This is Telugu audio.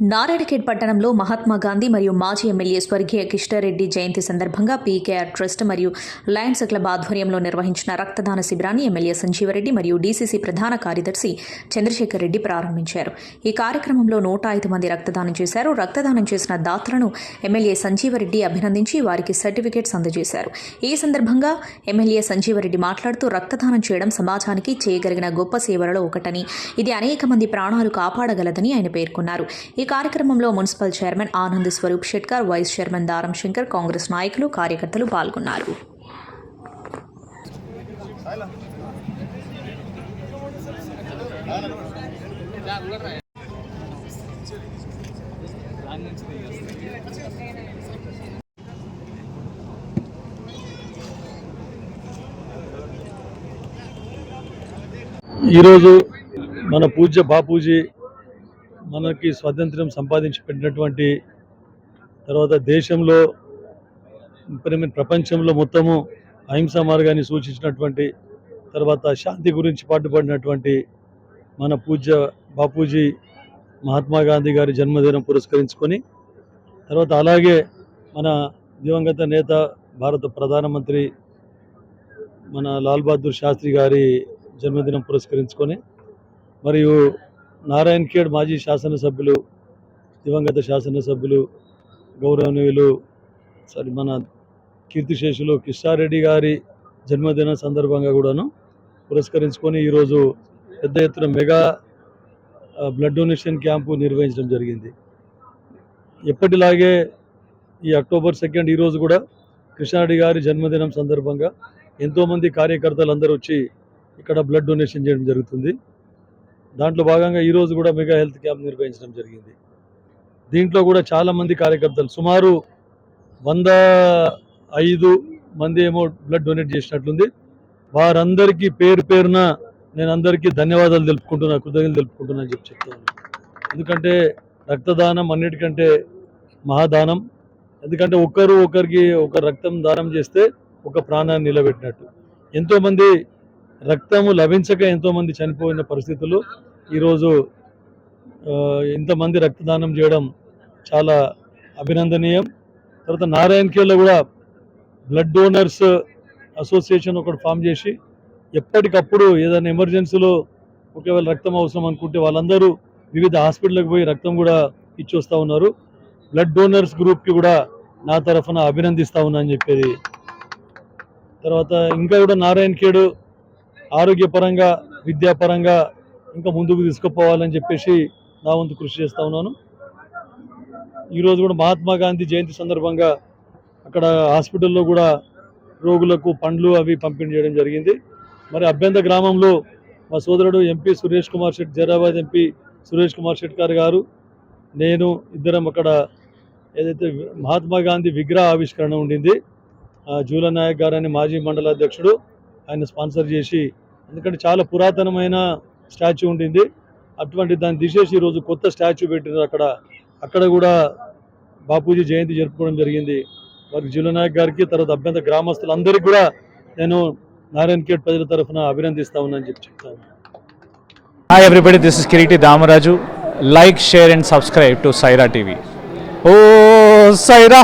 నారాయణఖేడ్ పట్టణంలో మహాత్మా గాంధీ మరియు మాజీ ఎమ్మెల్యే స్వర్గీయ కిష్టారెడ్డి జయంతి సందర్భంగా పీకేఆర్ ట్రస్ట్ మరియు లయన్స్ క్లబ్ ఆధ్వర్యంలో నిర్వహించిన రక్తదాన శిబిరాన్ని ఎమ్మెల్యే సంజీవరెడ్డి మరియు డీసీసీ ప్రధాన కార్యదర్శి చంద్రశేఖర్ రెడ్డి ప్రారంభించారు. ఈ కార్యక్రమంలో నూట ఐదు మంది రక్తదానం చేశారు. రక్తదానం చేసిన దాతలను ఎమ్మెల్యే సంజీవరెడ్డి అభినందించి వారికి సర్టిఫికేట్స్ అందజేశారు. ఈ సందర్భంగా ఎమ్మెల్యే సంజీవరెడ్డి మాట్లాడుతూ రక్తదానం చేయడం సమాజానికి చేయగలిగిన గొప్ప సేవలలో ఒకటని ఇది అనేక మంది ప్రాణాలు కాపాడగలదని ఆయన పేర్కొన్నారు. ఈ కార్యక్రమంలో municipal chairman Anand Swaroop Shetkar vice chairman Daram Shankar Congress నాయకులు కార్యకర్తలు పాల్గొన్నారు. ఈరోజు మన పూజ్య బాపూజీ మనకి స్వాతంత్రం సంపాదించి పెట్టినటువంటి తర్వాత దేశంలో ప్రపంచంలో మొత్తము అహింసా మార్గాన్ని సూచించినటువంటి తర్వాత శాంతి గురించి పాటుపడినటువంటి మన పూజ్య బాపూజీ మహాత్మా గాంధీ గారి జన్మదినం పురస్కరించుకొని తర్వాత అలాగే మన దివంగత నేత భారత ప్రధానమంత్రి మన లాల్ బహదూర్ శాస్త్రి గారి జన్మదినం పురస్కరించుకొని మరియు నారాయణ్ ఖేడ్ మాజీ శాసనసభ్యులు దివంగత శాసనసభ్యులు గౌరవనీయులు సరి మన కీర్తిశేషులు కిషారెడ్డి గారి జన్మదిన సందర్భంగా కూడాను పురస్కరించుకొని ఈరోజు పెద్ద ఎత్తున మెగా బ్లడ్ డొనేషన్ క్యాంపు నిర్వహించడం జరిగింది. ఎప్పటిలాగే ఈ అక్టోబర్ సెకండ్ ఈరోజు కూడా కృష్ణారెడ్డి గారి జన్మదినం సందర్భంగా ఎంతోమంది కార్యకర్తలు అందరూ వచ్చి ఇక్కడ బ్లడ్ డొనేషన్ చేయడం జరుగుతుంది. దాంట్లో భాగంగా ఈరోజు కూడా మెగా హెల్త్ క్యాంప్ నిర్వహించడం జరిగింది. దీంట్లో కూడా చాలామంది కార్యకర్తలు సుమారు వంద ఐదు మంది ఏమో బ్లడ్ డొనేట్ చేసినట్లుంది. వారందరికీ పేరు పేరున నేను అందరికీ ధన్యవాదాలు తెలుపుకుంటున్నా కృతజ్ఞతలు తెలుపుకుంటున్నా అని చెప్పి చెప్తాను ఎందుకంటే రక్తదానం అన్నిటికంటే మహాదానం. ఎందుకంటే ఒకరు ఒకరికి ఒక రక్తం దానం చేస్తే ఒక ప్రాణాన్ని నిలబెట్టినట్టు. ఎంతోమంది రక్తము లభించక ఎంతోమంది చనిపోయిన పరిస్థితులు. ఈరోజు ఇంతమంది రక్తదానం చేయడం చాలా అభినందనీయం. తర్వాత నారాయణకేడులో కూడా బ్లడ్ డోనర్స్ అసోసియేషన్ ఒకటి ఫామ్ చేసి ఎప్పటికప్పుడు ఏదైనా ఎమర్జెన్సీలో ఒకవేళ రక్తం అవసరం అనుకుంటే వాళ్ళందరూ వివిధ హాస్పిటల్కి పోయి రక్తం కూడా ఇచ్చి వస్తూ ఉన్నారు. బ్లడ్ డోనర్స్ గ్రూప్కి కూడా నా తరఫున అభినందిస్తా ఉన్నా అని చెప్పేది. తర్వాత ఇంకా కూడా నారాయణ ఖేడ్ ఆరోగ్యపరంగా విద్యాపరంగా ఇంకా ముందుకు తీసుకుపోవాలని చెప్పేసి నా వంతు కృషి చేస్తూ ఉన్నాను. ఈరోజు కూడా మహాత్మా గాంధీ జయంతి సందర్భంగా అక్కడ హాస్పిటల్లో కూడా రోగులకు పండ్లు అవి పంపిణీ చేయడం జరిగింది. మరి అభ్యంత గ్రామంలో మా సోదరుడు ఎంపీ సురేష్ కుమార్ శెట్టి జైరాబాద్ ఎంపీ సురేష్ కుమార్ శెట్కర్ గారు నేను ఇద్దరం అక్కడ ఏదైతే మహాత్మా గాంధీ విగ్రహ ఆవిష్కరణ ఉండింది ఆ, జూల నాయక్ గారు అని మాజీ మండల అధ్యక్షుడు ఆయన స్పాన్సర్ చేసి ఎందుకంటే చాలా పురాతనమైన స్టాచ్యూ ఉండింది. అటువంటి దాన్ని తీసేసి ఈరోజు కొత్త స్టాచ్యూ పెట్టినారు అక్కడ. అక్కడ కూడా బాపూజీ జయంతి జరుపుకోవడం జరిగింది. వారికి జిలనాయక్ గారికి తర్వాత అభ్యంతర గ్రామస్తులందరికీ కూడా నేను నారాయణ ఖేడ్ ప్రజల తరఫున అభినందిస్తా ఉన్నానని చెప్పి చెప్తాను hi everybody this is Kireeti Damaraju like share and subscribe to Saira TV oh Sye Raa